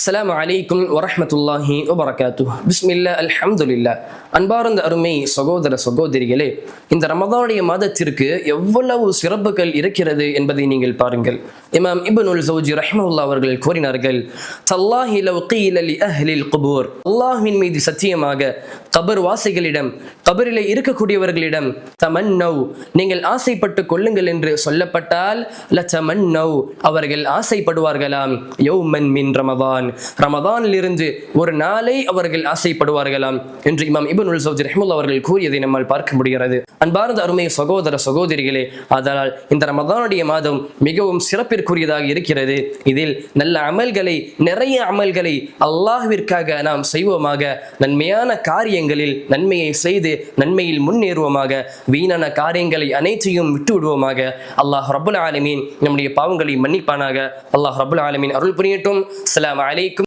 அஸ்லாம் அலைக்கும் வரமத்துல்லாஹி வபரகாத்து பிஸ்மில்லா அல்ஹம்துல்லா அன்பார்ந்த அருமை சகோதர சகோதரிகளே இந்த ரமதானுடைய மாதத்திற்கு எவ்வளவு சிறப்புகள் இருக்கிறது என்பதை நீங்கள் பாருங்கள். இமாம் இப்னுல் சௌஜி ரஹ்மத்துல்லா அவர்கள் கூறினார்கள் தல்லாஹி லவ்கீல் அலி அஹ்லில் குபூர். அல்லாஹின் மீது சத்தியமாக கபர் வாசிகளிடம் கபரிலே இருக்கக்கூடியவர்களிடம் தமன்னவ் நீங்கள் ஆசைப்பட்டு கொள்ளுங்கள் என்று சொல்லப்பட்டால் லச்சமன்னவ் அவர்கள் ஆசைப்படுவார்களாம் யௌமன் மின் ரமதான். ரமதானில் இருந்து ஒரு நாளை அவர்கள் ஆசைப்படுவார்களாம் என்று இமாம் இபுல் சௌஜி ரஹ்முல்லா அவர்கள் கூறியதை நம்மால் பார்க்க முடிகிறது. அன்பார்ந்த அருமை சகோதர சகோதரிகளே அதனால் இந்த ரமதானுடைய மாதம் மிகவும் சிறப்பிற்குரியதாக இருக்கிறது. இதில் நல்ல அமல்களை நிறைய அமல்களை அல்லாஹிற்காக நாம் செய்வோமாக நன்மையான காரியங்களில் நன்மையை செய்து நன்மையில் முன்னேறுவோமாக வீணான காரியங்களை அனைத்தையும் விட்டு விடுவோமாக அல்லாஹ் ரபுல் ஆலமீன் நம்முடைய பாவங்களை மன்னிப்பானாக. அல்லாஹ் ரபுல் ஆலமீன் அருள் புரியட்டும். அலி அலைக்கும்